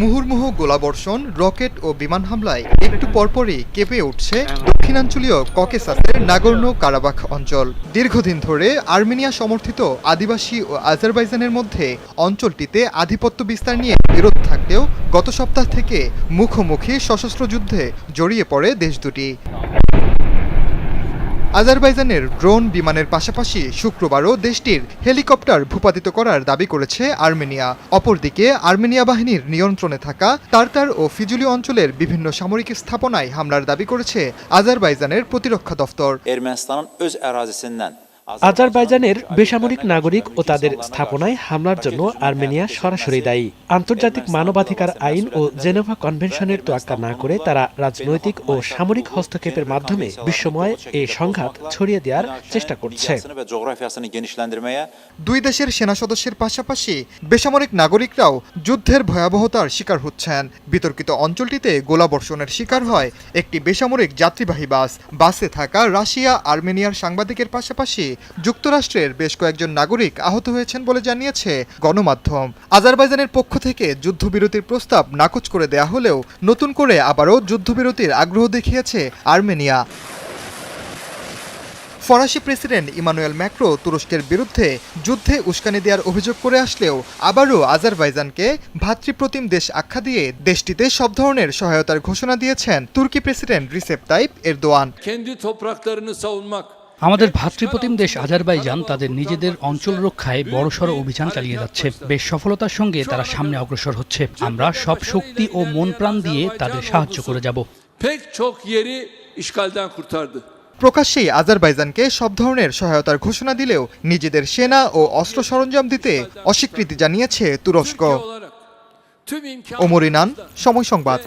মুহুর্মুহু গোলাবর্ষণ, রকেট ও বিমান হামলায় একটু পরপরই কেঁপে উঠছে দক্ষিণাঞ্চলীয় ককেসাসের নাগর্ণ কারাবাখ অঞ্চল। দীর্ঘদিন ধরে আর্মেনিয়া সমর্থিত আদিবাসী ও আজারবাইজানের মধ্যে অঞ্চলটিতে আধিপত্য বিস্তার নিয়ে বিরোধ থাকলেও গত সপ্তাহ থেকে মুখোমুখি সশস্ত্র যুদ্ধে জড়িয়ে পড়ে দেশ দুটি। আজারবাইজানের ড্রোন বিমানের পাশাপাশি শুক্রবারও দেশটির হেলিকপ্টার ভূপাতিত করার দাবি করেছে আর্মেনিয়া। অপরদিকে, আর্মেনিয়া বাহিনীর নিয়ন্ত্রণে থাকা তারতার ও ফিজুলি অঞ্চলের বিভিন্ন সামরিক স্থাপনায় হামলার দাবি করেছে আজারবাইজানের প্রতিরক্ষা দফতর। আজারবাইজানের বেসামরিক নাগরিক ও তাদের স্থাপনায় হামলার জন্য আর্মেনিয়া সরাসরি দায়ী। আন্তর্জাতিক মানবাধিকার আইন ও জেনেভা কনভেনশনের তোয়াক্কা না করে তারা রাজনৈতিক ও সামরিক হস্তক্ষেপের মাধ্যমে বিশ্বময় এই সংঘাত ছড়িয়ে দেওয়ার চেষ্টা করছে। দুই দেশের সেনা সদস্যের পাশাপাশি বেসামরিক নাগরিকরাও যুদ্ধের ভয়াবহতার শিকার হচ্ছেন। বিতর্কিত অঞ্চলটিতে গোলাবর্ষণের শিকার হয় একটি বেসামরিক যাত্রীবাহী বাস। বাসে থাকা রাশিয়া আর্মেনিয়ার সাংবাদিকের পাশাপাশি যুক্তরাষ্ট্রের বেশ কয়েকজন নাগরিক আহত হয়েছেন বলে জানিয়েছে গণমাধ্যম। আজারবাইজানের পক্ষ থেকে যুদ্ধবিরতির প্রস্তাব নাকচ করে দেয়া হলেও নতুন করে আবারও যুদ্ধবিরতির আগ্রহ দেখিয়েছে আর্মেনিয়া। ফরাসি প্রেসিডেন্ট ইমানুয়েল ম্যাক্রো তুরস্কের বিরুদ্ধে যুদ্ধে উস্কানি দেওয়ার অভিযোগ করে আসলেও আবারও আজারবাইজানকে ভাতৃপ্রতিম দেশ আখ্যা দিয়ে দেশটিতে সব ধরনের সহায়তার ঘোষণা দিয়েছেন তুর্কি প্রেসিডেন্ট রিসেপ তাইপ এরদোয়ান। আমাদের ভাতৃপ্রতিম দেশ আজারবাইজান তাদের নিজেদের অঞ্চল রক্ষায় বড়সড় অভিযান চালিয়ে যাচ্ছে। বেশ সফলতার সঙ্গে তারা সামনে অগ্রসর হচ্ছে। আমরা সব শক্তি ও মন প্রাণ দিয়ে তাদের সাহায্য করে যাব. প্রকাশ্যেই আজারবাইজানকে সব ধরনের সহায়তার ঘোষণা দিলেও নিজেদের সেনা ও অস্ত্র সরঞ্জাম দিতে অস্বীকৃতি জানিয়েছে তুরস্ক। Türkiye olarak tüm Omar Inan imkanlarımızla সময় সংবাদ।